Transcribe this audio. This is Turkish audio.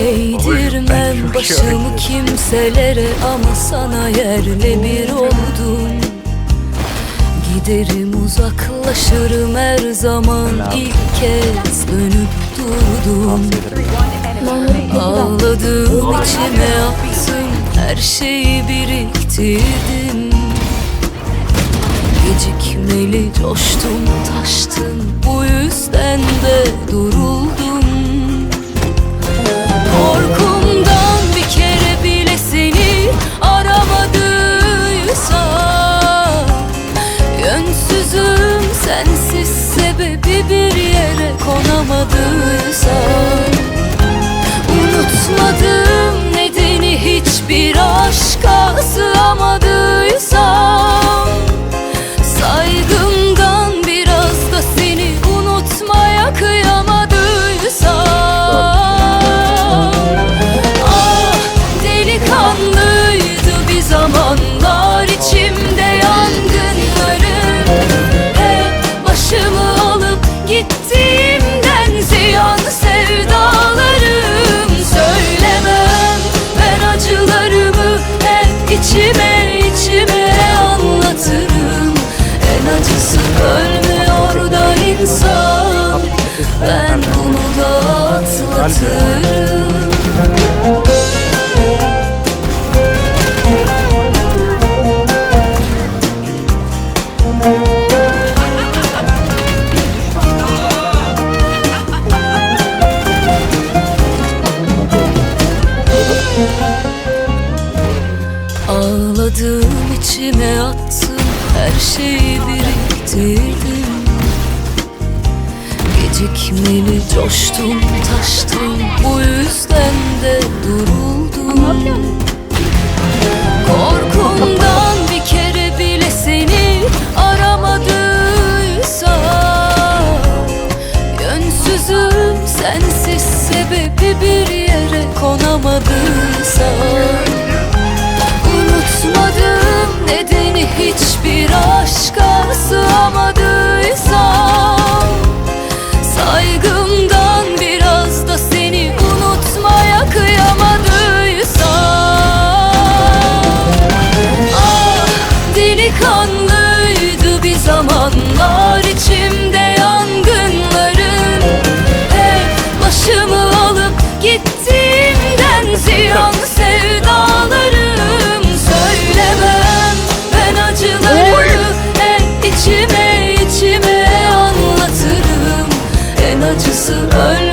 Eğdirmem başımı kimselere ama sana yerle bir oldum. Giderim uzaklaşırım her zaman ilk kez dönüp durdum. Ağladım içime attım her şeyi biriktirdim Gecikmeli coştum taştım bu yüzden de duruldum yere konamadıysam Unutmadım nedeni hiçbir aşka sığamadıysam içime içime anlatırım. En acısı ölmüyor da insan. Ben bunu da atlatırım Ağladım içime attım her şeyi biriktirdim Gecikmeli coştum taştım bu yüzden de duruldum. Korkumdan bir kere bile seni aramadıysam Yönsüzüm sensiz sebebi bir yere konamadıysam tutmadı acısı öl